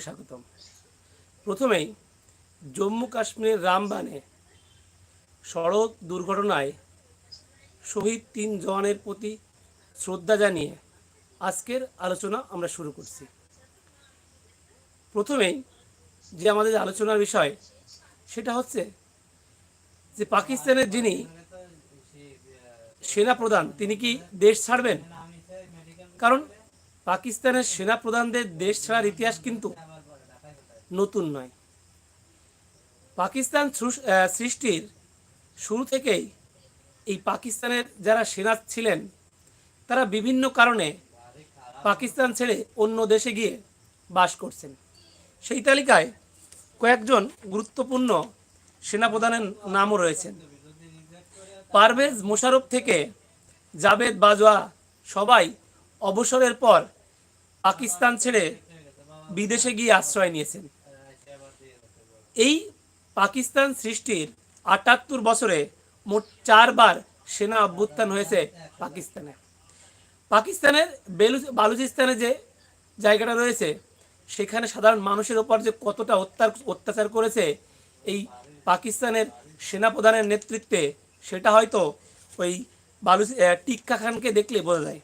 স্বাগতম? প্রথমেই জম্মু কাশ্মীরের রামবানে সড়ক দুর্ঘটনায় শহীদ তিন জওয়ানের প্রতি শ্রদ্ধা জানিয়ে আজকের আলোচনা আমরা শুরু করছি। প্রথমেই যে আমাদের আলোচনার বিষয়, সেটা হচ্ছে যে পাকিস্তানের যিনি সেনা প্রধান তিনি কি দেশ ছাড়বেন? কারণ পাকিস্তানের সেনা প্রধানদের দেশ ছাড়ার ইতিহাস কিন্তু নতুন নয়। পাকিস্তান সৃষ্টির শুরু থেকেই এই পাকিস্তানের যারা সেনা ছিলেন, তারা বিভিন্ন কারণে পাকিস্তান ছেড়ে অন্য দেশে গিয়ে বাস করছেন। সেই তালিকায় কয়েকজন গুরুত্বপূর্ণ সেনাপ্রধানের নামও রয়েছেন। পারভেজ মোশারফ থেকে জাভেদ বাজওয়া সবাই অবসরের পর পাকিস্তান ছেড়ে বিদেশে গিয়ে আশ্রয় নিয়েছেন। এই পাকিস্তান সৃষ্টির আটাত্তর বছরে মোট চারবার সেনা অভ্যুত্থান হয়েছে পাকিস্তানে। পাকিস্তানের বেলু বালুচিস্তানে যে জায়গাটা রয়েছে, সেখানে সাধারণ মানুষের ওপর যে কতটা অত্যাচার করেছে এই পাকিস্তানের সেনাপ্রধানের নেতৃত্বে, সেটা হয়তো ওই বালু টিক্কা খানকে দেখলে বোঝা যায়।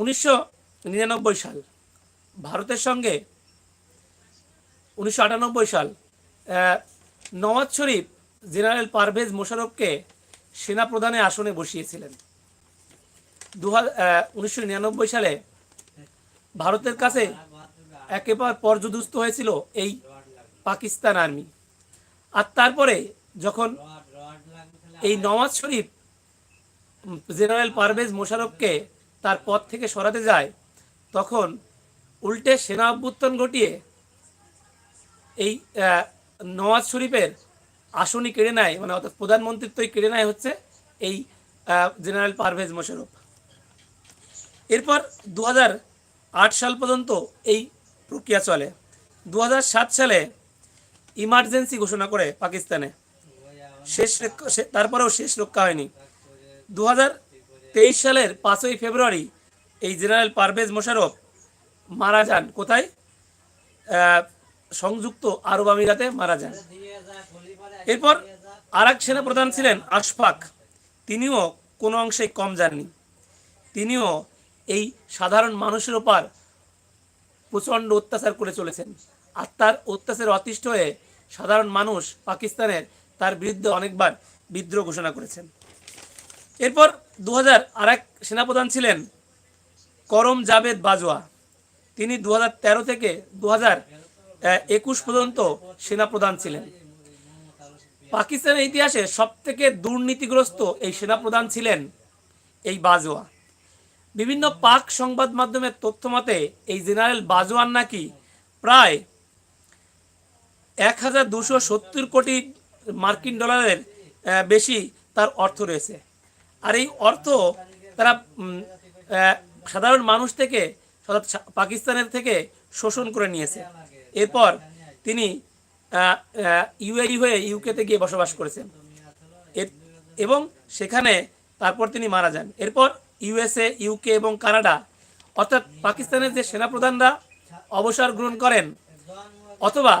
উনিশশো নিরানব্বই সাল, ভারতের সঙ্গে উনিশশো আটানব্বই সাল নওয়াজ শরীফ জেনারেল পারভেজ মোশারফকে সেনাপ্রধানের আসনে বসিয়েছিলেন। দু নিরানব্বই সালে ভারতের কাছে একেবারে পর্যদুস্ত হয়েছিল এই পাকিস্তান আর্মি। আর তারপরে যখন এই নওয়াজ শরীফ জেনারেল পারভেজ মোশারফকে তার পদ থেকে সরাতে যায়, তখন উল্টে সেনা অভ্যুত্থান ঘটিয়ে এই নওয়াজ শরীফের আসনই কেড়ে নেয় মানে অর্থাৎ প্রধানমন্ত্রিত্বই কেড়ে নেয় হচ্ছে এই জেনারেল পারভেজ মোশারফ এরপর দু সাল পর্যন্ত এই প্রক্রিয়া চলে। দু হাজার সাত সালে ইমার্জেন্সি ঘোষণা করে পাকিস্তানে। শেষ তারপরেও শেষ রক্ষা হয়নি। দু হাজার তেইশ সালের পাঁচই ফেব্রুয়ারি এই জেনারেল পারভেজ মোশারফ মারা যান। কোথায়? সংযুক্ত আরব আমিরাতে মারা যান। এরপর আর এক সেনাপ্রধান ছিলেন আশফাক। তিনিও কোনো অংশেই কম যাননি। তিনিও এই সাধারণ মানুষের ওপর প্রচণ্ড অত্যাচার করে চলেছেন। আর তার অত্যাচারে অতিষ্ঠ হয়ে সাধারণ মানুষ পাকিস্তানের তার বিরুদ্ধে অনেকবার বিদ্রোহ ঘোষণা করেছেন। এরপর দু হাজার আর সেনাপ্রধান ছিলেন করম জাভেদ বাজওয়া। তিনি দু তেরো থেকে দু একুশ পর্যন্ত সেনাপ্রধান ছিলেন। পাকিস্তানের ইতিহাসে সব থেকে দুর্নীতিগ্রস্ত এই সেনাপ্রধান ছিলেন এই বাজওয়া। বিভিন্ন পাক সংবাদ মাধ্যমের তথ্য মতে, এই জেনারেল বাজওয়ান নাকি প্রায় এক হাজার দুশো সত্তর কোটি মার্কিন ডলারের বেশি তার অর্থ রয়েছে। আর এই অর্থ তারা সাধারণ মানুষ থেকে পাকিস্তানের থেকে শোষণ করে নিয়েছে। এরপর তিনি ইউএই হয়ে ইউকেতে গিয়ে বসবাস করেছেন। এবং সেখানে তারপর তিনি মারা যান। এরপর ইউএসএ, ইউকে এবং কানাডা, অর্থাৎ পাকিস্তানের যে সেনাপ্রধানরা অবসর গ্রহণ করেন, অথবা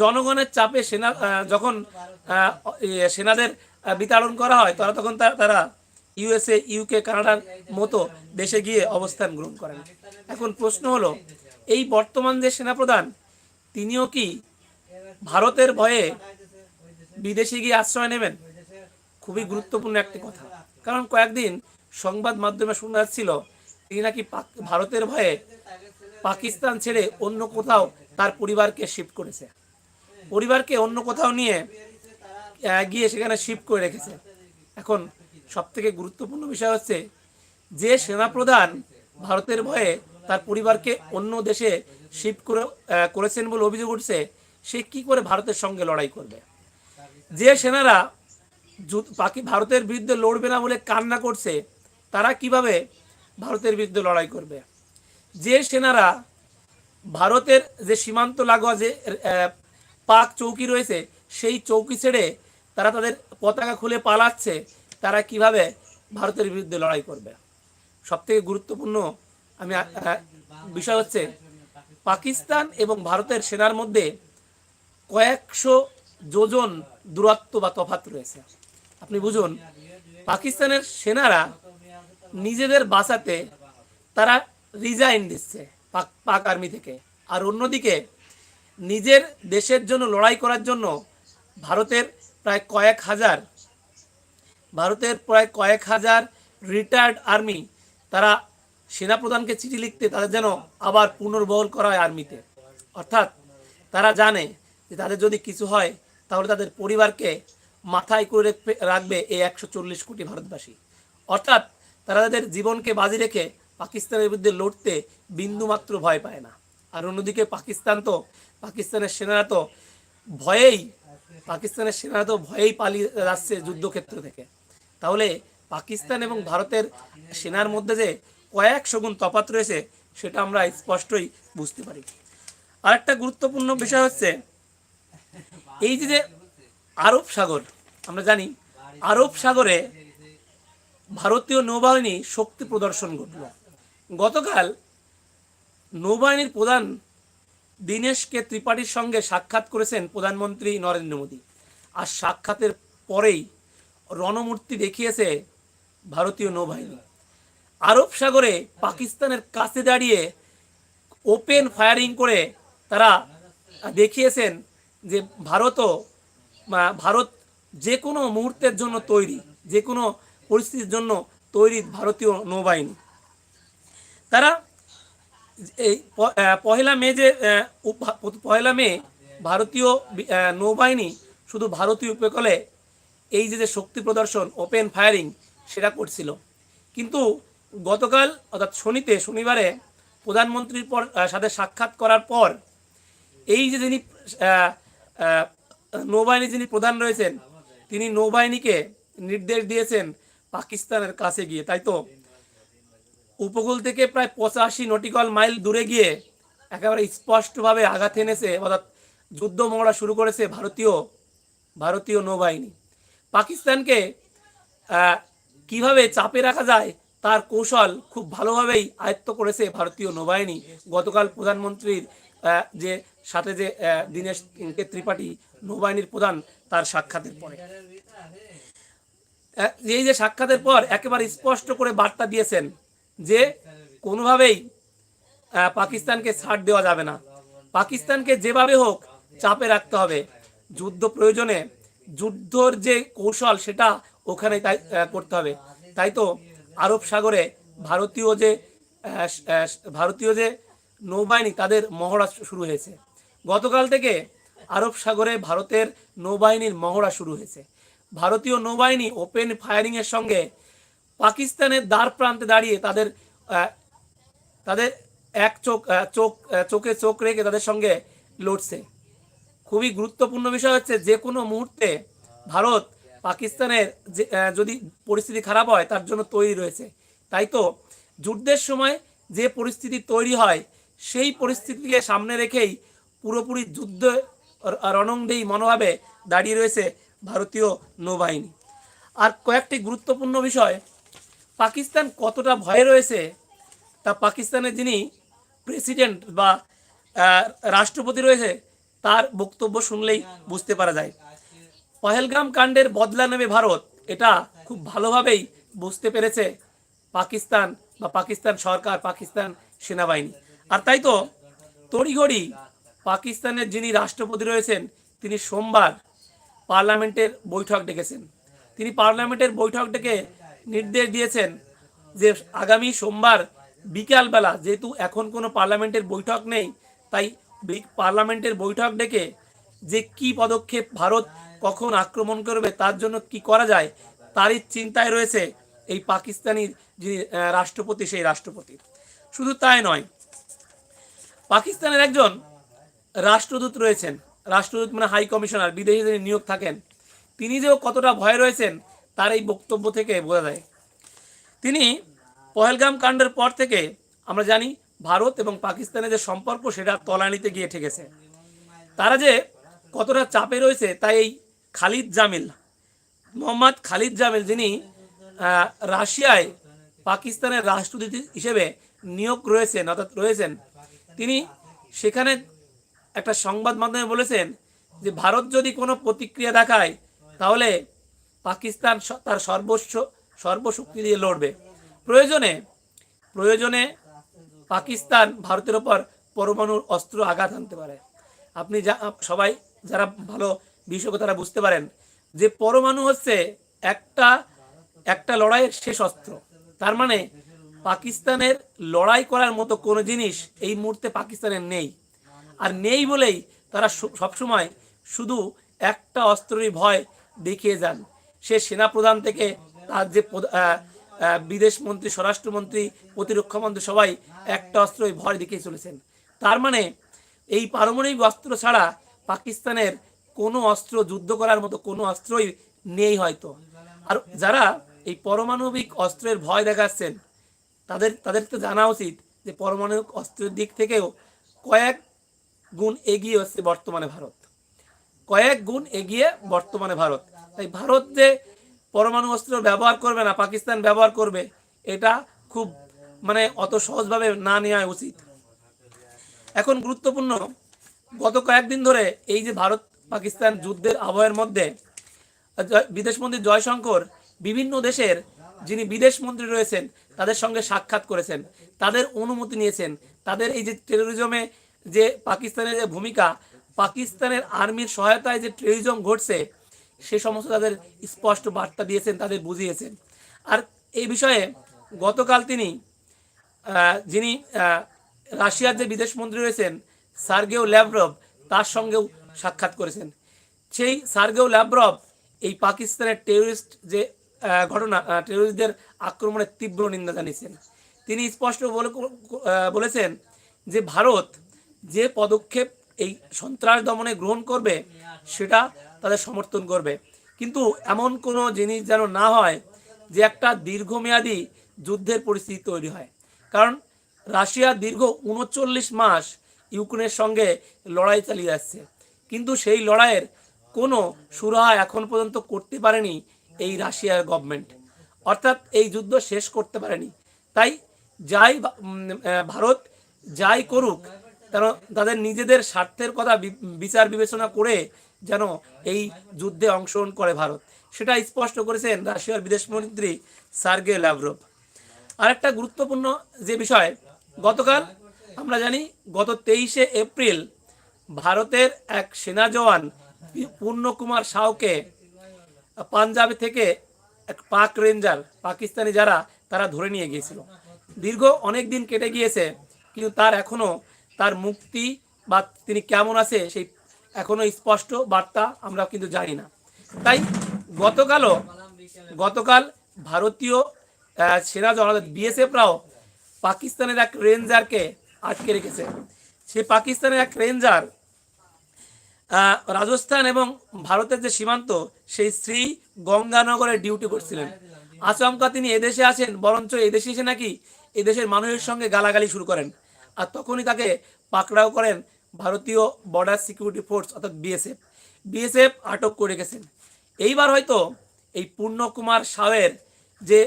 জনগণের চাপে সেনা যখন সেনাদের বিতাড়ন করা হয়, তারা তখন তারা ইউএসএ ইউকে কানাডার মতো দেশে গিয়ে অবস্থান গ্রহণ করেন। এখন প্রশ্ন হলো, এই বর্তমান যে সেনাপ্রধান, তিনিও কি ভারতের ভয়ে বিদেশে গিয়ে আশ্রয় নেবেন? খুবই গুরুত্বপূর্ণ একটি কথা। কারণ কয়েকদিন সংবাদ মাধ্যমে শোনা যাচ্ছিল, তিনি নাকি ভারতের ভয়ে পাকিস্তান ছেড়ে অন্য কোথাও তার পরিবারকে শিফট করেছে। পরিবারকে অন্য কোথাও নিয়ে গিয়ে সেখানে শিফট করে রেখেছে। এখন সব থেকে গুরুত্বপূর্ণ বিষয় হচ্ছে, যে সেনাপ্রধান ভারতের ভয়ে তার পরিবারকে অন্য দেশে শিফট করে করেছেন বলে অভিযোগ উঠছে, সে কি করে ভারতের সঙ্গে লড়াই করবে? যে সেনারা পাকি ভারতের বিরুদ্ধে লড়বে না বলে কান্না করছে, তারা কীভাবে ভারতের বিরুদ্ধে লড়াই করবে? যে সেনারা ভারতের যে সীমান্ত লাগোয়া যে পাক চৌকি রয়েছে, সেই চৌকি ছেড়ে তারা তাদের পতাকা খুলে পালাচ্ছে, তারা কীভাবে ভারতের বিরুদ্ধে লড়াই করবে? সবথেকে গুরুত্বপূর্ণ আমি বিষয় হচ্ছে পাকিস্তান এবং ভারতের সেনার মধ্যে কয়েকশো যোজন দূরত্ব বা তফাত রয়েছে। আপনি বুঝুন, পাকিস্তানের সেনারা নিজেদের বাঁচাতে তারা রিজাইন দিচ্ছে পাক পাক আর্মি থেকে। আর অন্যদিকে নিজের দেশের জন্য লড়াই করার জন্য ভারতের প্রায় কয়েক হাজার, ভারতের প্রায় কয়েক হাজার রিটায়ার্ড আর্মি তারা সেনাপ্রধানকে চিঠি লিখতে তাদের যেন আবার পুনর্বহল করা হয় আর্মিতে অর্থাৎ তারা জানে যে তাদের যদি কিছু হয়, তাহলে তাদের পরিবারকে মাথায় করে রেখে- রাখবে এই একশো চল্লিশ কোটি ভারতবাসী। অর্থাৎ তারা তাদের জীবনকে বাজি রেখে পাকিস্তানের বিরুদ্ধে লড়তে বিন্দুমাত্র ভয় পায় না। আর অন্যদিকে পাকিস্তান তো, পাকিস্তানের সেনারা তো ভয়েই পাকিস্তানের সেনারা তো ভয়েই পালিয়ে যাচ্ছে যুদ্ধক্ষেত্র থেকে। তাহলে পাকিস্তান এবং ভারতের সেনার মধ্যে যে কয়েকশো গুণ তফাত রয়েছে, সেটা আমরা স্পষ্টই বুঝতে পারি। আরেকটা গুরুত্বপূর্ণ বিষয় হচ্ছে, এই যে আরব সাগর, আমরা জানি আরব সাগরে ভারতীয় নৌবাহিনী শক্তি প্রদর্শন ঘটল। গতকাল নৌবাহিনীর প্রধান দীনেশকে ত্রিপাঠীর সঙ্গে সাক্ষাৎ করেছেন প্রধানমন্ত্রী নরেন্দ্র মোদী। আর সাক্ষাতের পরেই রণমূর্তি দেখিয়েছে ভারতীয় নৌবাহিনী। আরব সাগরে পাকিস্তানের কাছে দাঁড়িয়ে ওপেন ফায়ারিং করে তারা দেখিয়েছেন যে ভারতও ভারত যে কোনো মুহূর্তের জন্য তৈরি যে কোনো পরিস্থিতির জন্য তৈরি ভারতীয় নৌবাহিনী। তারা এই পহেলা মে যে পহেলা মে ভারতীয় নৌবাহিনী শুধু ভারতীয় উপকূলে এই যে যে শক্তি প্রদর্শন ওপেন ফায়ারিং সেটা করছিল। কিন্তু গতকাল, অর্থাৎ শনিতে, শনিবারে প্রধানমন্ত্রীর পর সাথে সাক্ষাৎ করার পর এই যে যিনি নৌবাহিনী যিনি প্রধান রয়েছেন, তিনি নৌবাহিনীকে নির্দেশ দিয়েছেন পাকিস্তানের কাছে গিয়ে, তাই তো? উপকূল থেকে প্রায় পঁচাশি নটিক্যাল মাইল দূরে গিয়ে একেবারে স্পষ্টভাবে আঘাত এনেছে, অর্থাৎ যুদ্ধ মহড়া শুরু করেছে ভারতীয় ভারতীয় নৌবাহিনী। পাকিস্তানকে কীভাবে চাপে রাখা যায় তার কৌশল খুব ভালোভাবেই আয়ত্ত করেছে ভারতীয় নৌবাহিনী। গতকাল প্রধানমন্ত্রীর যে সাথে যে দীনেশ কে ত্রিপাঠী নৌবাহিনীর প্রধান, তার সাক্ষাতের পরে। এই যে সাক্ষাতের পর একেবারে স্পষ্ট করে বার্তা দিয়েছেন যে কোনোভাবেই পাকিস্তানকে ছাড় দেওয়া যাবে না। পাকিস্তানকে যেভাবে হোক চাপে রাখতে হবে। যুদ্ধ প্রয়োজনে, যুদ্ধর যে কৌশল, সেটা ওখানে তাই করতে হবে। তাই তো আরব সাগরে ভারতীয় যে ভারতীয় যে নৌবাহিনী, তাদের মহড়া শুরু হয়েছে। গতকাল থেকে আরব সাগরে ভারতের নৌবাহিনীর মহড়া শুরু হয়েছে। ভারতীয় নৌবাহিনী ওপেন ফায়ারিংয়ের সঙ্গে পাকিস্তানের দ্বার প্রান্তে দাঁড়িয়ে তাদের তাদের এক চোখ চোখ চোখে চোখ রেখে তাদের সঙ্গে লড়ছে। খুবই গুরুত্বপূর্ণ বিষয় হচ্ছে যে কোনো মুহূর্তে ভারত পাকিস্তানের যদি পরিস্থিতি খারাপ হয় তার জন্য তৈরি রয়েছে। তাই তো যুদ্ধের সময় যে পরিস্থিতি তৈরি হয় সেই পরিস্থিতিকে সামনে রেখেই পুরোপুরি যুদ্ধ র- রণংদেই মনোভাবে দাঁড়িয়ে রয়েছে ভারতীয় নৌবাহিনী। আর কয়েকটি গুরুত্বপূর্ণ বিষয় পাকিস্তান কতটা ভয়ে রয়েছে, তা পাকিস্তানের যিনি প্রেসিডেন্ট বা রাষ্ট্রপতি রয়েছে, তার বক্তব্য শুনলেই বুঝতে পারা যায়। পহেলগাম কাণ্ডের বদলা নেবে ভারত, এটা খুব ভালোভাবেই বুঝতে পেরেছে পাকিস্তান বা পাকিস্তান সরকার, পাকিস্তান সেনাবাহিনী। আর তাই তো তড়িঘড়ি পাকিস্তানের যিনি রাষ্ট্রপতি রয়েছেন, তিনি সোমবার পার্লামেন্টের বৈঠক ডেকেছেন। তিনি পার্লামেন্টের বৈঠক ডেকে নির্দেশ দিয়েছেন যে আগামী সোমবার বিকালবেলা যেহেতু এখন কোনো পার্লামেন্টের বৈঠক নেই, তাই পার্লামেন্টের বৈঠক ডেকে যে কি পদক্ষেপ ভারত কখন আক্রমণ করবে, তার জন্য কি করা যায়, তারই চিন্তায় রয়েছে এই পাকিস্তানি যিনি রাষ্ট্রপতি, সেই রাষ্ট্রপতি। শুধু তাই নয়, পাকিস্তানের একজন রাষ্ট্রদূত রয়েছেন, রাষ্ট্রদূত মানে হাই কমিশনার, বিদেশি যিনি নিয়োগ থাকেন, তিনি যেও কতটা ভয় রয়েছেন তার এই বক্তব্য থেকে বোঝা যায়। তিনি পহেলগাম কাণ্ডের পর থেকে আমরা জানি ভারত এবং পাকিস্তানের যে সম্পর্ক, সেটা তলানিতে গিয়ে ঠেকেছে। তারা যে কতটা চাপে রয়েছে তাই এই খালিদ জামিল, মোহাম্মদ খালিদ জামিল যিনি রাশিয়ায় পাকিস্তানের রাষ্ট্রদূত হিসেবে নিয়োগ রয়েছেন, অর্থাৎ রয়েছেন, তিনি সেখানে একটা সংবাদ মাধ্যমে বলেছেন যে, ভারত যদি কোনো প্রতিক্রিয়া দেখায়, তাহলে পাকিস্তান তার সর্বস্ব, সর্বশক্তি দিয়ে লড়বে। প্রয়োজনে প্রয়োজনে পাকিস্তান ভারতের ওপর পরমাণুর অস্ত্র আঘাত আনতে পারে। আপনি যা সবাই যারা ভালো বিশেষজ্ঞ তারা বুঝতে পারেন যে পরমাণু হচ্ছে একটা একটা লড়াইয়ের শেষ অস্ত্র। তার মানে পাকিস্তানের লড়াই করার মতো কোনো জিনিস এই মুহূর্তে পাকিস্তানের নেই। আর নেই বলেই তারা সবসময় শুধু একটা অস্ত্রেরই ভয় দেখিয়ে যান। সে সেনাপ্রধান থেকে তার যে বিদেশ মন্ত্রী স্বরাষ্ট্রমন্ত্রী, প্রতিরক্ষা মন্ত্রী সবাই একটা অস্ত্রই ভয় দেখিয়ে চলেছেন। তার মানে এই পারমাণবিক অস্ত্র ছাড়া পাকিস্তানের কোনো অস্ত্র যুদ্ধ করার মতো কোনো অস্ত্রই নেই হয়তো। আর যারা এই পারমাণবিক অস্ত্রের ভয় দেখাচ্ছেন, তাদের তাদের তো জানা উচিত যে পারমাণবিক অস্ত্রের দিক থেকেও কয়েক গুণ এগিয়ে হচ্ছে বর্তমানে ভারত। কয়েক গুণ এগিয়ে বর্তমানে ভারত। তাই ভারত যে পরমাণু অস্ত্র ব্যবহার করবে না, পাকিস্তান ব্যবহার করবে, এটা খুব মানে অত সহজভাবে না নেওয়া উচিত। এখন গুরুত্বপূর্ণ, গত কয়েকদিন ধরে এই যে ভারত পাকিস্তান যুদ্ধের আবহের মধ্যে বিদেশমন্ত্রী জয়শঙ্কর বিভিন্ন দেশের যিনি বিদেশ মন্ত্রী রয়েছেন, তাদের সঙ্গে সাক্ষাৎ করেছেন, তাদের অনুমতি নিয়েছেন, তাদের এই যে টেরোরিজমে যে পাকিস্তানের যে ভূমিকা, পাকিস্তানের আর্মির সহায়তায় যে টেরোরিজম ঘটছে সে সমস্ত তাদের স্পষ্ট বার্তা দিয়েছেন, তাদের বুঝিয়েছেন। আর এই বিষয়ে গতকাল তিনি যিনি রাশিয়ার যে বিদেশ মন্ত্রী রয়েছেন, সার্গেও ল্যাভরভ, তার সঙ্গেও সাক্ষাৎ করেছেন। সেই সার্গেও ল্যাভরভ এই পাকিস্তানের টেরোরিস্ট যে ঘটনা টেরোরিস্টদের আক্রমণের তীব্র নিন্দা জানিয়েছেন। তিনি স্পষ্ট বলে বলেছেন যে ভারত যে পদক্ষেপ এই সন্ত্রাস দমনে গ্রহণ করবে, সেটা তাদের সমর্থন করবে। কিন্তু এমন কোনো জিনিস যেন না হয় যে একটা দীর্ঘমেয়াদী যুদ্ধের পরিস্থিতি তৈরি হয়। কারণ রাশিয়া দীর্ঘ উনচল্লিশ মাস ইউক্রেনের সঙ্গে লড়াই চালিয়ে যাচ্ছে। কিন্তু সেই লড়াইয়ের কোনো সুরাহা এখন পর্যন্ত করতে পারেনি এই রাশিয়ার গভর্নমেন্ট অর্থাৎ এই যুদ্ধ শেষ করতে পারেনি। তাই যাই ভারত যাই করুক যেন তাদের নিজেদের স্বার্থের কথা বিচার বিবেচনা করে যেন এই যুদ্ধে অংশগ্রহণ করে ভারত। সেটা স্পষ্ট করেছেন রাশিয়ার বিদেশমন্ত্রী সার্গে ল্যাভরভ আরেকটা গুরুত্বপূর্ণ যে বিষয়, গতকাল আমরা জানি গত তেইশে এপ্রিল ভারতের এক সেনা জওয়ান পূর্ণকুমার সাউকে পাঞ্জাব থেকে এক পাক রেঞ্জার, পাকিস্তানি যারা, তারা ধরে নিয়ে গিয়েছিল। দীর্ঘ অনেক দিন কেটে গিয়েছে, কিন্তু তার এখনও তার মুক্তি বা তিনি কেমন আছে সেই এখনও স্পষ্ট বার্তা আমরা কিন্তু জানি না। তাই গতকালও গতকাল ভারতীয় সেনা জওয়ান বিএসএফরাও পাকিস্তানের এক রেঞ্জারকে আটকে রেখেছে। সে পাকিস্তানের এক রেঞ্জার রাজস্থান এবং ভারতের যে সীমান্ত, সেই শ্রী গঙ্গানগরে ডিউটি করছিলেন। আচমকা তিনি এদেশে আসেন বরঞ্চ এদেশে এসে নাকি এদেশের মানুষের সঙ্গে গালাগালি শুরু করেন। আর তখনই তাকে পাকড়াও করেন ভারতীয় বর্ডার সিকিউরিটি ফোর্স অর্থাৎ বিএসএফ বিএসএফ আটক করে রেখেছেন। এইবার হয়তো এই পূর্ণকুমার সাওয়ের যে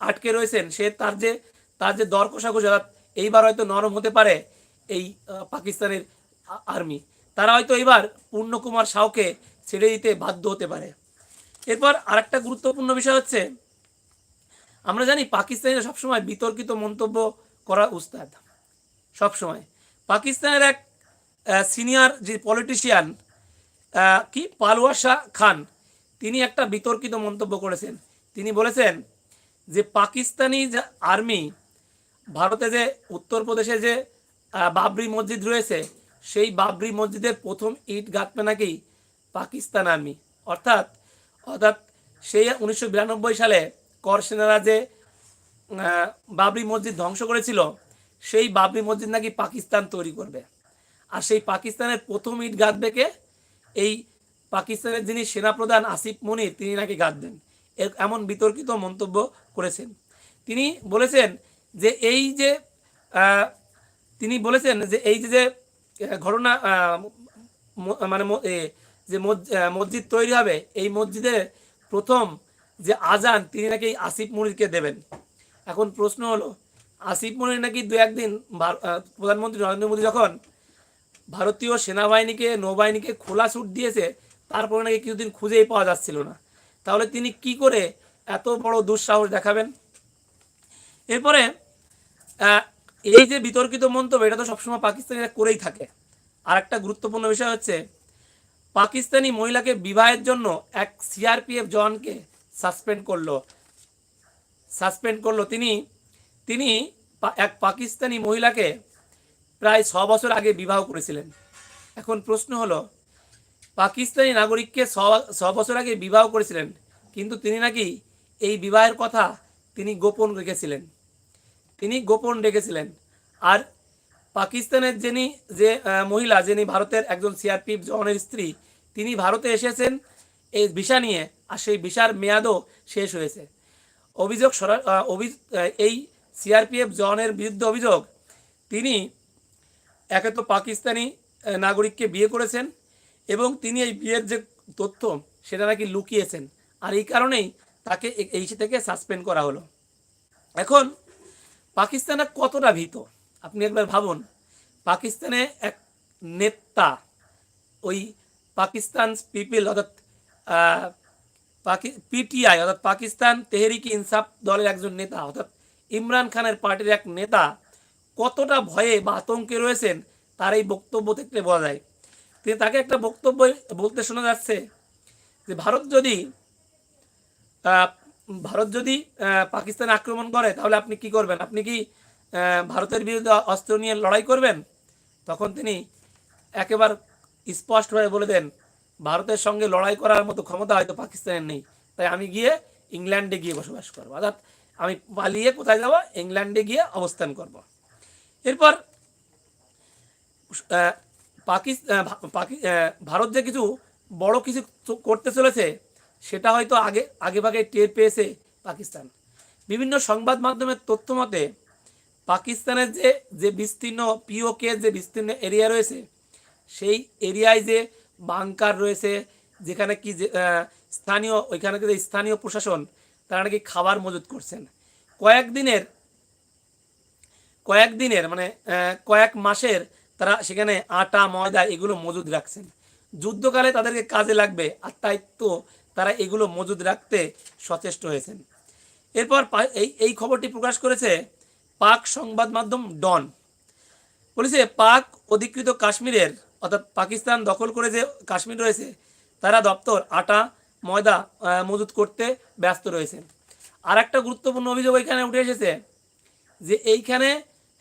আটকে রয়েছেন, সে তার যে তার যে দর কষাকষি, অর্থাৎ এইবার হয়তো নরম হতে পারে এই পাকিস্তানের আর্মি তারা হয়তো এবার পূর্ণকুমার সাউকে ছেড়ে দিতে বাধ্য হতে পারে। এরপর আরেকটা গুরুত্বপূর্ণ বিষয় হচ্ছে, আমরা জানি পাকিস্তানিরা সবসময় বিতর্কিত মন্তব্য করা উস্তাদ। সবসময় পাকিস্তানের এক সিনিয়র যে পলিটিশিয়ান কি? পালওয়া শাহ খান, তিনি একটা বিতর্কিত মন্তব্য করেছেন। তিনি বলেছেন যে, পাকিস্তানি আর্মি ভারতে যে উত্তরপ্রদেশে যে বাবরি মসজিদ রয়েছে, সেই বাবরি মসজিদের প্রথম ইট গাঁথবে নাকি পাকিস্তান আর্মি অর্থাৎ অর্থাৎ সেই উনিশশো বিরানব্বই সালে কর সেনারা যে বাবরি মসজিদ ধ্বংস করেছিল, সেই বাবরি মসজিদ নাকি পাকিস্তান তৈরি করবে। আর সেই পাকিস্তানের প্রথম ইট গাঁথবে কে? এই পাকিস্তানের যিনি সেনাপ্রধান আসিফ মনির, তিনি নাকি গাঁথবেন। এমন বিতর্কিত মন্তব্য করেছেন। তিনি বলেছেন যে এই যে তিনি বলেছেন যে এই যে ঘটনা মানে যে মস- মসজিদ তৈরি হবে, এই মসজিদের প্রথম যে আজান, তিনি নাকি আসিফ মনিরকে দেবেন। এখন প্রশ্ন হলো, আসিফ মনির নাকি দু একদিন প্রধানমন্ত্রী নরেন্দ্র মোদী যখন ভারতীয় সেনাবাহিনীকে, নৌবাহিনীকে খোলা ছুট দিয়েছে, তারপরে নাকি কিছুদিন খুঁজেই পাওয়া যাচ্ছিল না। তাহলে তিনি কি করে এত বড় দুঃসাহস দেখাবেন? এরপরে এই যে বিতর্কিত মন্তব্য, এটা তো সবসময় পাকিস্তানিরা করেই থাকে। আর একটা গুরুত্বপূর্ণ বিষয় হচ্ছে, পাকিস্তানি মহিলাকে বিবাহের জন্য এক সিআরপিএফ জওয়ানকে সাসপেন্ড করল। সাসপেন্ড করল। তিনি তিনি এক পাকিস্তানি মহিলাকে প্রায় ছ বছর আগে বিবাহ করেছিলেন। এখন প্রশ্ন হলো, পাকিস্তানি নাগরিককে ছ বছর আগে বিবাহ করেছিলেন, কিন্তু তিনি নাকি এই বিবাহের কথা তিনি গোপন রেখেছিলেন। তিনি গোপন রেখেছিলেন। আর পাকিস্তানের যিনি, যে মহিলা, যিনি ভারতের একজন সিআরপিএফ জওয়ানের স্ত্রী, তিনি ভারতে এসেছেন, এই ভিসা নিয়ে, আর সেই ভিসার মেয়াদও শেষ হয়েছে। অভিযোগ এই সিআরপিএফ জওয়ানের বিরুদ্ধে অভিযোগ। তিনি একে তো পাকিস্তানি নাগরিককে বিয়ে করেছেন এবং তিনি এই বিয়ের যে তথ্য, সেটা নাকি লুকিয়েছেন। আর এই কারণেই তাকে এই থেকে সাসপেন্ড করা হলো। এখন পাকিস্তানে কতটা ভীত? আপনি একবার ভাবুন, পাকিস্তানে এক নেতা, ওই পাকিস্তান পিপিল অর্থাৎ পিটিআই, অর্থাৎ পাকিস্তান তেহরিকি ইনসাফ দলের একজন নেতা, অর্থাৎ ইমরান খানের পার্টির এক নেতা কতটা ভয়ে বা আতঙ্কে রয়েছেন তার এই বক্তব্য থেকে বোঝা যায়। তিনি তাকে একটা বক্তব্য বলতে শোনা যাচ্ছে যে, ভারত যদি ভারত যদি পাকিস্তান আক্রমণ করে, তাহলে আপনি কি করবেন? আপনি কি ভারতের বিরুদ্ধে অস্ত্র নিয়ে লড়াই করবেন? তখন তিনি একেবার স্পষ্টভাবে বলে দেন ভারতের সঙ্গে লড়াই করার মতো ক্ষমতা হয়তো পাকিস্তানের নেই। তাই আমি গিয়ে ইংল্যান্ডে গিয়ে বসবাস করব। অর্থাৎ আমি পালিয়ে কোথায় যাব? ইংল্যান্ডে গিয়ে অবস্থান করব। এরপর আহ, পাকিস- আহ, ভা- পাকি- আহ, ভারত যে কিছু বড় কিছু করতে চলেছে সেটা হয়তো আগে আগে ভাগে টের পেয়েছে পাকিস্তান। বিভিন্ন সংবাদ মাধ্যমের তথ্য মতে পাকিস্তানের যে যে বিস্তীর্ণ পিওকে যে বিস্তীর্ণ এরিয়া রয়েছে সেই এরিয়ায় যে বাংকার রয়েছে, যেখানে কি স্থানীয়, ওইখানে যে স্থানীয় প্রশাসন, তারা নাকি খাবার মজুত করছেন। কয়েকদিনের কয়েকদিনের মানে কয়েক মাসের তারা সেখানে আটা, ময়দা এগুলো মজুদ রাখছেন। যুদ্ধকালে তাদেরকে কাজে লাগবে, আর তাই তো তারা এগুলো মজুদ রাখতে সচেষ্ট হয়েছেন। এরপর এই এই খবরটি প্রকাশ করেছে পাক সংবাদ মাধ্যম ডন। বলেছে, পাক অধিকৃত কাশ্মীরের অর্থাৎ পাকিস্তান দখল করে যে কাশ্মীর রয়েছে, তারা দপ্তর, আটা, ময়দা মজুত করতে ব্যস্ত রয়েছে। আর একটা গুরুত্বপূর্ণ অভিযোগ এখানে উঠে এসেছে যে এইখানে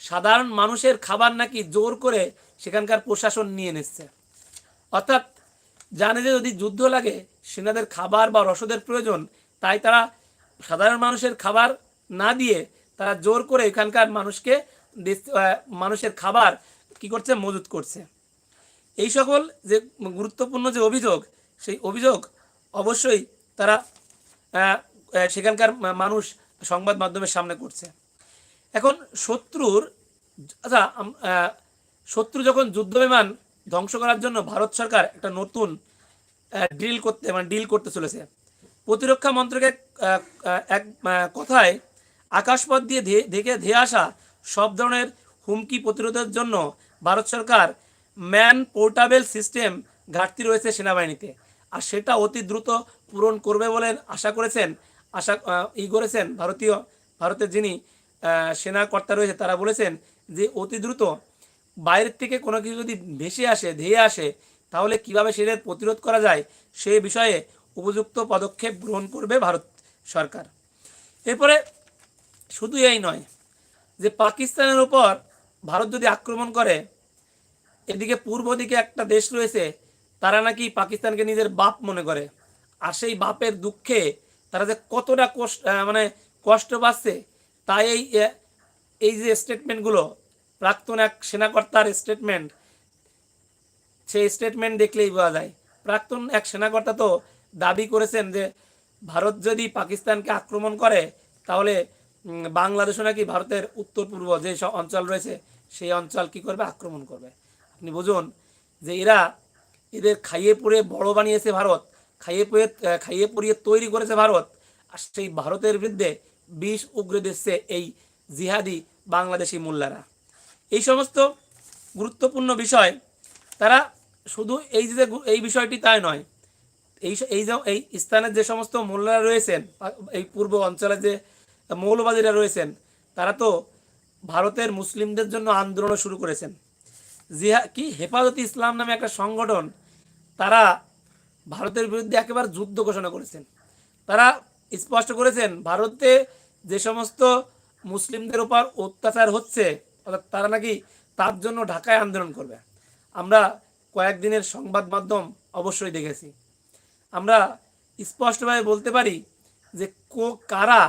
সাধারণ মানুষের খাবার নাকি জোর করে সেখানকার প্রশাসন নিয়ে নিচ্ছে। অর্থাৎ জানে যে যদি যুদ্ধ লাগে, সেনাদের খাবার বা রসদের প্রয়োজন, তাই তারা সাধারণ মানুষের খাবার না দিয়ে তারা জোর করে এখানকার মানুষকে মানুষের খাবার কি করছে, মজুত করছে। এই সকল যে গুরুত্বপূর্ণ যে অভিযোগ, সেই অভিযোগ অবশ্যই তারা সেখানকার মানুষ সংবাদ মাধ্যমের সামনে করছে। এখন শত্রুর আচ্ছা শত্রু যখন যুদ্ধ বিমান ধ্বংস করার জন্য ভারত সরকার একটা নতুন ডিল করতে মানে ডিল করতে চলেছে। প্রতিরক্ষা মন্ত্রকের এক কথায় আকাশপথ দিয়ে দেখে ধেয়ে আসা সব ধরনের হুমকি প্রতিরোধের জন্য ভারত সরকার ম্যান পোর্টাবেল সিস্টেম ঘাটতি রয়েছে সেনাবাহিনীতে। আর সেটা অতি দ্রুত পূরণ করবে বলে আশা করেছেন, আশা ই করেছেন ভারতীয়, ভারতের যিনি সেনা কর্তা রয়েছে তারা বলেছেন যে অতি দ্রুত বাইরের থেকে কোনো কিছু যদি ভেসে আসে, ধেয়ে আসে, তাহলে কীভাবে সেদের প্রতিরোধ করা যায় সে বিষয়ে উপযুক্ত পদক্ষেপ গ্রহণ করবে ভারত সরকার। এরপরে শুধু এই নয় যে পাকিস্তানের উপর ভারত যদি আক্রমণ করে এদিকে পূর্ব দিকে একটা দেশ রয়েছে, তারা নাকি পাকিস্তানকে নিজের বাপ মনে করে। আর সেই বাপের দুঃখে তারা যে কতটা কষ্ট মানে কষ্ট পাচ্ছে, তাই এই এই যে স্টেটমেন্টগুলো প্রাক্তন এক সেনাকর্তার স্টেটমেন্ট সেই স্টেটমেন্ট দেখলেই বোঝা যায়। প্রাক্তন এক সেনাকর্তা তো দাবি করেছেন যে, ভারত যদি পাকিস্তানকে আক্রমণ করে, তাহলে বাংলাদেশও নাকি ভারতের উত্তর পূর্ব যে অঞ্চল রয়েছে, সেই অঞ্চল কি করবে? আক্রমণ করবে। আপনি বুঝুন যে এরা এদের খাইয়ে পড়ে বড় বানিয়েছে ভারত, খাইয়ে পড়ে খাইয়ে পড়িয়ে তৈরি করেছে ভারত। আর সেই ভারতের বিরুদ্ধে বিষ উগরে দিচ্ছে এই জিহাদি বাংলাদেশি মোল্লারা। এই সমস্ত গুরুত্বপূর্ণ বিষয় তারা শুধু এই যে এই বিষয়টি তাই নয়, এই এই যে এই স্থানের যে সমস্ত মোল্লারা রয়েছেন এই পূর্ব অঞ্চলে যে মৌলবাদীরা রয়েছেন, তারা তো ভারতের মুসলিমদের জন্য আন্দোলন শুরু করেছেন। জিহা, কি? হেফাজতে ইসলাম নামে একটা সংগঠন, তারা ভারতের বিরুদ্ধে একেবারে যুদ্ধ ঘোষণা করেছেন। তারা স্পষ্ট করেছেন, ভারতে যে সমস্ত মুসলিমদের উপর অত্যাচার হচ্ছে, অর্থাৎ তারা নাকি তার জন্য ঢাকায় আন্দোলন করবে। আমরা কয়েকদিনের সংবাদ মাধ্যম অবশ্যই দেখেছি। আমরা স্পষ্টভাবে বলতে পারি যে কো, কারা,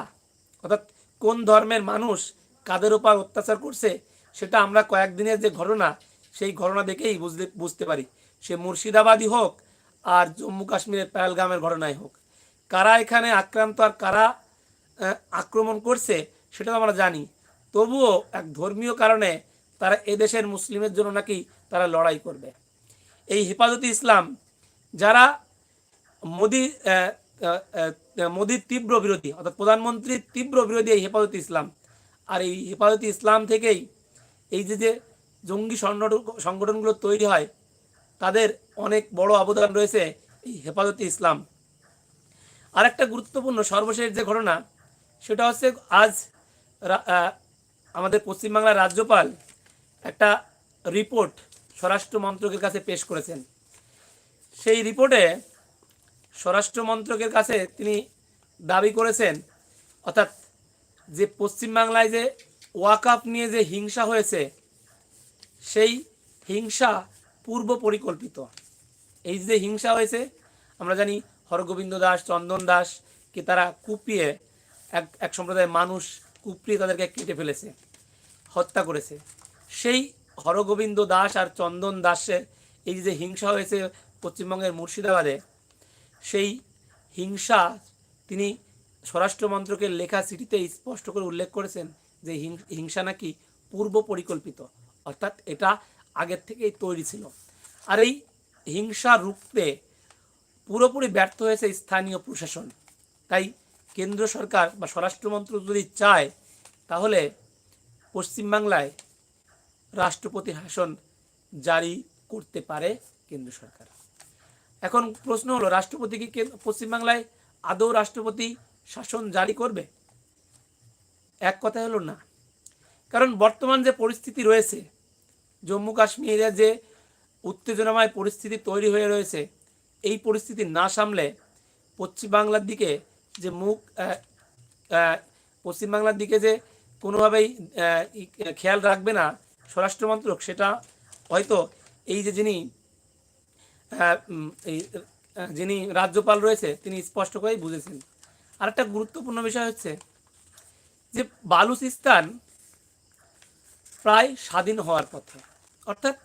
অর্থাৎ কোন ধর্মের মানুষ কাদের উপর অত্যাচার করছে, সেটা আমরা কয়েকদিনের যে ঘটনা সেই ঘটনা দেখেই বুঝতে বুঝতে পারি। সে মুর্শিদাবাদই হোক আর জম্মু কাশ্মীরের পেহেলগামের ঘটনাই হোক। কারা এখানে আক্রান্ত আর কারা আক্রমণ করছে সেটা আমরা জানি। তবুও এক ধর্মীয় কারণে তারা এদেশের মুসলিমের জন্য নাকি তারা লড়াই করবে। এই হেফাজতে ইসলাম, যারা মোদি মোদির তীব্র বিরোধী, অর্থাৎ প্রধানমন্ত্রীর তীব্র বিরোধী এই হেফাজতে ইসলাম। আর এই হেফাজতে ইসলাম থেকেই এই যে যে জঙ্গি সংগঠন সংগঠনগুলো তৈরি হয়, তাদের অনেক বড় অবদান রয়েছে এই হেফাজতে ইসলাম। আর একটা গুরুত্বপূর্ণ সর্বশেষ যে ঘটনা, সেটা হচ্ছে আজ আমাদের পশ্চিমবাংলার রাজ্যপাল একটা রিপোর্ট স্বরাষ্ট্র মন্ত্রকের কাছে পেশ করেছেন। সেই রিপোর্টে স্বরাষ্ট্র মন্ত্রকের কাছে তিনি দাবি করেছেন, অর্থাৎ যে পশ্চিমবাংলায় যে ওয়াকাপ নিয়ে যে হিংসা হয়েছে সেই হিংসা পূর্ব পরিকল্পিত। এই যে হিংসা হয়েছে, আমরা জানি হরগোবিন্দ দাস, চন্দন দাস দাসকে তারা কুপিয়ে এক এক সম্প্রদায়ের মানুষ কুপিয়ে তাদেরকে কেটে ফেলেছে, হত্যা করেছে। সেই হরগোবিন্দ দাস আর চন্দন দাসের এই যে হিংসা হয়েছে পশ্চিমবঙ্গের মুর্শিদাবাদে, সেই হিংসা তিনি স্বরাষ্ট্র মন্ত্রকের লেখা চিঠিতে স্পষ্ট করে উল্লেখ করেছেন যে হিংসা নাকি পূর্ব পরিকল্পিত। অর্থাৎ এটা আগের থেকেই তৈরি ছিল। আর এই হিংসা রুখতে পুরোপুরি ব্যর্থ হয়েছে স্থানীয় প্রশাসন। তাই কেন্দ্র সরকার বা স্বরাষ্ট্রমন্ত্রক যদি চায়, তাহলে পশ্চিমবাংলায় রাষ্ট্রপতি শাসন জারি করতে পারে কেন্দ্র সরকার। এখন প্রশ্ন হলো, রাষ্ট্রপতি কি পশ্চিমবাংলায় আদৌ রাষ্ট্রপতি শাসন জারি করবে? এক কথা হলো না। কারণ বর্তমান যে পরিস্থিতি রয়েছে জম্মু কাশ্মীরে যে উত্তেজনাময় পরিস্থিতি তৈরি হয়ে রয়েছে, এই পরিস্থিতি না সামলে পশ্চিমবাংলার দিকে যে মুখ পশ্চিমবাংলার দিকে যে কোনোভাবেই খেয়াল রাখবে না স্বরাষ্ট্রমন্ত্রক, সেটা হয়তো এই যে যিনি যিনি রাজ্যপাল রয়েছে, তিনি স্পষ্ট করেই বুঝেছেন। আর একটা গুরুত্বপূর্ণ বিষয় হচ্ছে যে বালুচিস্তান প্রায় স্বাধীন হওয়ার পথে অর্থাৎ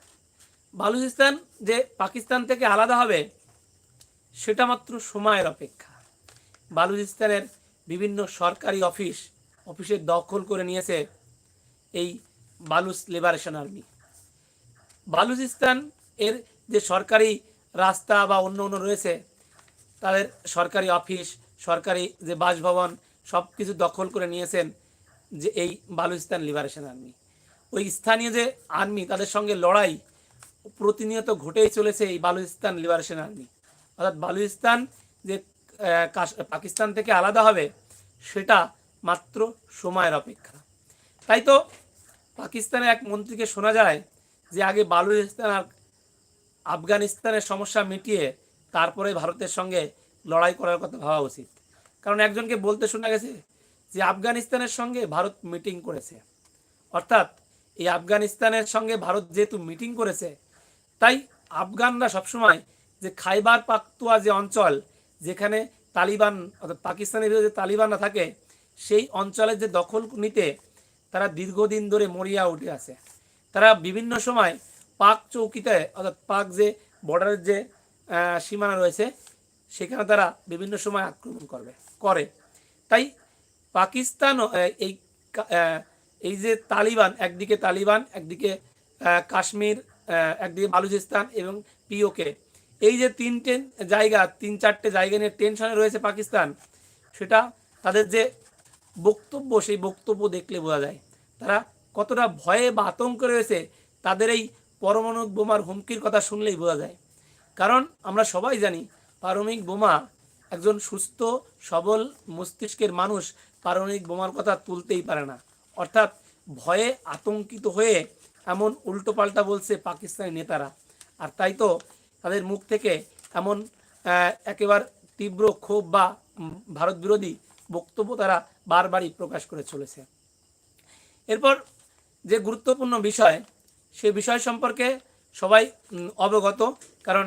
বালুচিস্তান যে পাকিস্তান থেকে আলাদা হবে, সেটা মাত্র সময়ের অপেক্ষা। বালুচিস্তানের বিভিন্ন সরকারি অফিস অফিসের দখল করে নিয়েছে এই বালুচ লিবারেশন আর্মি। বালুচিস্তান এর যে সরকারি রাস্তা বা অন্য অন্য রয়েছে, তাদের সরকারি অফিস, সরকারি যে বাসভবন সব কিছু দখল করে নিয়েছেন যে এই বালুচিস্তান লিবারেশন আর্মি। ওই স্থানীয় যে আর্মি, তাদের সঙ্গে লড়াই প্রতিনিয়ত ঘটেই চলেছে এই বালুচিস্তান লিবারেশন আর্মি। অর্থাৎ বালুচিস্তান যে পাকিস্তান থেকে আলাদা হবে, সেটা মাত্র সময়ের অপেক্ষা। তাই তো পাকিস্তানের এক মন্ত্রীকে শোনা যায় যে আগে বালুচিস্তান আর আফগানিস্তানের সমস্যা মিটিয়ে তারপরে ভারতের সঙ্গে লড়াই করার কথা ভাবা উচিত। কারণ একজনকে বলতে শোনা গেছে যে আফগানিস্তানের সঙ্গে ভারত মিটিং করেছে। অর্থাৎ এই আফগানিস্তানের সঙ্গে ভারত যেহেতু মিটিং করেছে, তাই আফগানরা সবসময় যে খাইবার পাকতুয়া যে অঞ্চল, যেখানে তালিবান অর্থাৎ পাকিস্তানের বিরুদ্ধে তালিবানরা থাকে, সেই অঞ্চলের যে দখল নিতে তারা দীর্ঘদিন ধরে মরিয়া উঠে আছে। তারা বিভিন্ন সময় পাক চৌকিতে অর্থাৎ পাক যে বর্ডারের যে সীমানা রয়েছে, সেখানে তারা বিভিন্ন সময় আক্রমণ করবে, করে। তাই পাকিস্তান এই এই যে তালিবান, একদিকে তালিবান, একদিকে কাশ্মীর একদিকে বালুচিস্তান এবং পিওকে এই যে তিনটে জায়গা, তিন চারটে জায়গা নিয়ে টেনশনে রয়েছে পাকিস্তান, সেটা তাদের যে বক্তব্য, সেই বক্তব্য দেখলে বোঝা যায়। তারা কতটা ভয়ে বা আতঙ্ক রয়েছে, তাদের এই পরমাণু বোমার হুমকির কথা শুনলেই বোঝা যায়। কারণ আমরা সবাই জানি, পারমাণবিক বোমা একজন সুস্থ, সবল মস্তিষ্কের মানুষ পারমাণবিক বোমার কথা তুলতেই পারে না। অর্থাৎ ভয়ে আতঙ্কিত হয়ে এমন উল্টোপাল্টা বলছে পাকিস্তানি নেতারা। আর তাই তো তাদের মুখ থেকে এমন একেবারে তীব্র ক্ষোভ বা ভারত বিরোধী বক্তব্য তারা বারবারই প্রকাশ করে চলেছে। এরপর যে গুরুত্বপূর্ণ বিষয় সেই বিষয় সম্পর্কে সবাই অবগত, কারণ